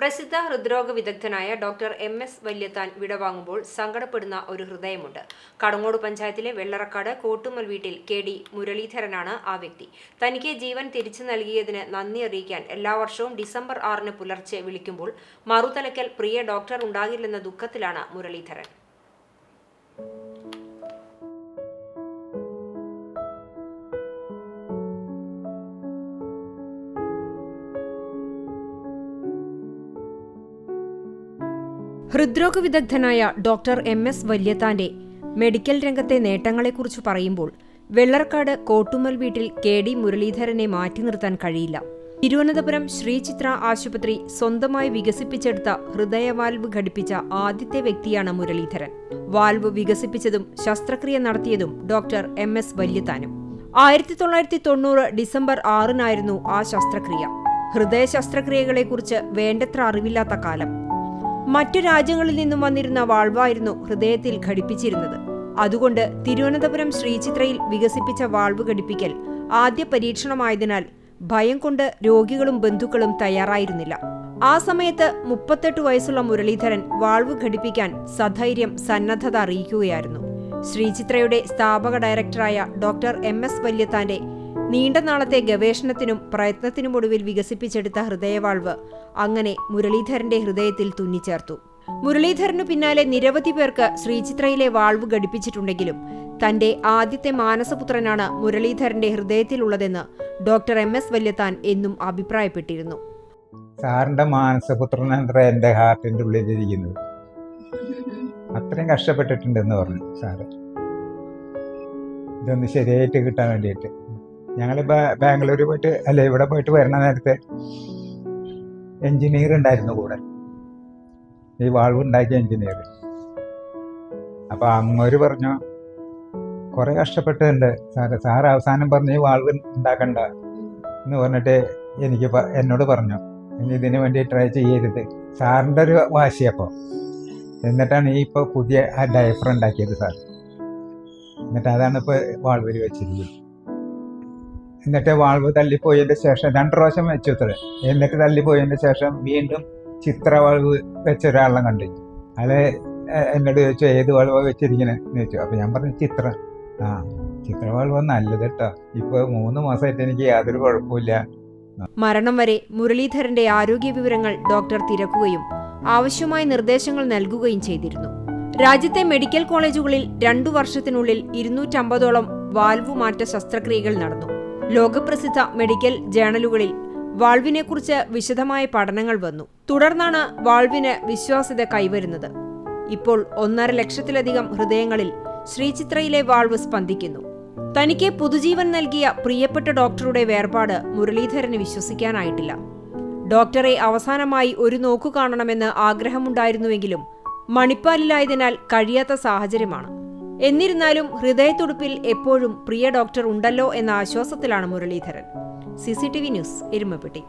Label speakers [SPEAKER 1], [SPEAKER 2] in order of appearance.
[SPEAKER 1] പ്രസിദ്ധ ഹൃദ്രോഗ വിദഗ്ധനായ ഡോക്ടർ എം എസ് വല്യത്താൻ വിടവാങ്ങുമ്പോൾ സങ്കടപ്പെടുന്ന ഒരു ഹൃദയമുണ്ട്. കടങ്ങോട് പഞ്ചായത്തിലെ വെള്ളറക്കാട് കോട്ടുമൽ വീട്ടിൽ കെ ഡി മുരളീധരനാണ് ആ വ്യക്തി. തനിക്ക് ജീവൻ തിരിച്ചു നൽകിയതിന് നന്ദി അറിയിക്കാൻ എല്ലാ വർഷവും ഡിസംബർ ആറിന് പുലർച്ചെ വിളിക്കുമ്പോൾ മറുതലയ്ക്കൽ പ്രിയ ഡോക്ടർ ഉണ്ടാകില്ലെന്ന ദുഃഖത്തിലാണ് മുരളീധരൻ. ഹൃദ്രോഗ വിദഗ്ധനായ ഡോക്ടർ എം എസ് വല്യത്താന്റെ മെഡിക്കൽ രംഗത്തെ നേട്ടങ്ങളെക്കുറിച്ച് പറയുമ്പോൾ വെള്ളർക്കാട് കോട്ടുമൽ വീട്ടിൽ കെ ഡി മുരളീധരനെ മാറ്റി നിർത്താൻ കഴിയില്ല. തിരുവനന്തപുരം ശ്രീചിത്ര ആശുപത്രി സ്വന്തമായി വികസിപ്പിച്ചെടുത്ത ഹൃദയവാൽവ് ഘടിപ്പിച്ച ആദ്യത്തെ വ്യക്തിയാണ് മുരളീധരൻ. വാൽവ് വികസിപ്പിച്ചതും ശസ്ത്രക്രിയ നടത്തിയതും ഡോക്ടർ എം എസ് വല്യത്താനും. ആയിരത്തി തൊള്ളായിരത്തി തൊണ്ണൂറ് ഡിസംബർ ആറിനായിരുന്നു ആ ശസ്ത്രക്രിയ. ഹൃദയ ശസ്ത്രക്രിയകളെക്കുറിച്ച് വേണ്ടത്ര അറിവില്ലാത്ത കാലം. മറ്റു രാജ്യങ്ങളിൽ നിന്നും വന്നിരുന്ന വാൾവായിരുന്നു ഹൃദയത്തിൽ ഘടിപ്പിച്ചിരുന്നത്. അതുകൊണ്ട് തിരുവനന്തപുരം ശ്രീചിത്രയിൽ വികസിപ്പിച്ച വാൾവ് ഘടിപ്പിക്കൽ ആദ്യ പരീക്ഷണമായതിനാൽ ഭയം കൊണ്ട് രോഗികളും ബന്ധുക്കളും തയ്യാറായിരുന്നില്ല. ആ സമയത്ത് മുപ്പത്തെട്ട് വയസ്സുള്ള മുരളീധരൻ വാൾവ് ഘടിപ്പിക്കാൻ സധൈര്യം സന്നദ്ധത അറിയിക്കുകയായിരുന്നു. ശ്രീചിത്രയുടെ സ്ഥാപക ഡയറക്ടറായ ഡോക്ടർ എം എസ് വല്യത്താന്റെ നീണ്ട നാളത്തെ ഗവേഷണത്തിനും പ്രയത്നത്തിനുമൊടുവിൽ വികസിപ്പിച്ചെടുത്ത ഹൃദയവാൾവ് അങ്ങനെ മുരളീധരന്റെ ഹൃദയത്തിൽ തുന്നിച്ചേർത്തു. മുരളീധരനു പിന്നാലെ നിരവധി പേർക്ക് ശ്രീചിത്രയിലെ വാൾവ് ഘടിപ്പിച്ചിട്ടുണ്ടെങ്കിലും തന്റെ ആദ്യത്തെ മാനസപുത്രനാണ് മുരളീധരന്റെ ഹൃദയത്തിലുള്ളതെന്ന് ഡോക്ടർ എം എസ് വല്യത്താൻ എന്നും അഭിപ്രായപ്പെട്ടിരുന്നു.
[SPEAKER 2] സാറിന്റെ മാനസപുത്രനത്ര എന്റെ ഹാർട്ടിന്റെ ഉള്ളിലിരിക്കുന്നത്? അത്രയും കഷ്ടപ്പെട്ടിട്ടുണ്ടെന്ന് പറഞ്ഞു സാറ്. ഇതൊന്ന് ശരിയായിട്ട് കിട്ടാൻ വേണ്ടിയിട്ട്. ഞങ്ങൾ ബാംഗ്ലൂർ പോയിട്ട് അല്ല ഇവിടെ പോയിട്ട് വരണ നേരത്തെ എഞ്ചിനീയർ ഉണ്ടായിരുന്നു കൂടെ. ഈ വാൾവ് ഉണ്ടാക്കിയ എഞ്ചിനീയർ അപ്പൊ അങ്ങോര് പറഞ്ഞു കുറെ കഷ്ടപ്പെട്ടിട്ടുണ്ട്. സാറ് സാർ അവസാനം പറഞ്ഞു ഈ വാൾവ് ഉണ്ടാക്കണ്ട. എന്ന് പറഞ്ഞിട്ട് എനിക്ക് എന്നോട് പറഞ്ഞു ഇനി ഇതിന് വേണ്ടി ട്രൈ ചെയ്യരുത്. സാറിന്റെ ഒരു വാശിയപ്പോൾ എന്നിട്ടാണ് ഈ ഇപ്പോൾ പുതിയ ആ ഡയഫർ ഉണ്ടാക്കിയത് സാർ എന്നിട്ട് അതാണ് ഇപ്പോൾ വാൾവരി വെച്ചിരിക്കുന്നത്. എന്നിട്ട് വാൾവ് തള്ളിപ്പോയതിന്റെ ശേഷം രണ്ട് പ്രാവശ്യം വെച്ചു അത്ര. എന്നിട്ട് തള്ളിപ്പോയതിന്റെ ശേഷം വീണ്ടും ചിത്ര വാൾവ് വെച്ച ഒരാളെ കണ്ടു. അയാളെ എന്നോട് ചോദിച്ചു ഏത് വാൾവ് വെച്ചിരിക്കണേ എന്ന് ചോദിച്ചു. അപ്പോൾ ഞാൻ പറഞ്ഞു ചിത്ര. ആ ചിത്ര വാൾവ് നല്ലത് കേട്ടോ ഇപ്പോൾ മൂന്ന് മാസമായിട്ട് എനിക്ക് യാതൊരു കുഴപ്പമില്ല
[SPEAKER 1] മരണം വരെ മുരളീധരന്റെ ആരോഗ്യ വിവരങ്ങൾ ഡോക്ടർ തിരക്കുകയും ആവശ്യമായ നിർദ്ദേശങ്ങൾ നൽകുകയും ചെയ്തിരുന്നു. രാജ്യത്തെ മെഡിക്കൽ കോളേജുകളിൽ രണ്ടു വർഷത്തിനുള്ളിൽ ഇരുന്നൂറ്റമ്പതോളം വാൽവ് മാറ്റ ശസ്ത്രക്രിയകൾ നടന്നു. ലോകപ്രസിദ്ധ മെഡിക്കൽ ജേണലുകളിൽ വാൾവിനെക്കുറിച്ച് വിശദമായ പഠനങ്ങൾ വന്നു. തുടർന്നാണ് വാൾവിന് വിശ്വാസ്യത കൈവരുന്നത്. ഇപ്പോൾ ഒന്നര ലക്ഷത്തിലധികം ഹൃദയങ്ങളിൽ ശ്രീചിത്രയിലെ വാൾവ് സ്പന്ദിക്കുന്നു. തനിക്ക് പുതുജീവൻ നൽകിയ പ്രിയപ്പെട്ട ഡോക്ടറുടെ വേർപാട് മുരളീധരന് വിശ്വസിക്കാനായിട്ടില്ല. ഡോക്ടറെ അവസാനമായി ഒരു നോക്കു കാണണമെന്ന് ആഗ്രഹമുണ്ടായിരുന്നുവെങ്കിലും മണിപ്പാലിലായതിനാൽ കഴിയാത്ത സാഹചര്യമാണ്. എന്നിരുന്നാലും ഹൃദയത്തുടുപ്പിൽ എപ്പോഴും പ്രിയ ഡോക്ടർ ഉണ്ടല്ലോ എന്ന ആശ്വാസത്തിലാണ് മുരളീധരൻ. C news Erumapetty.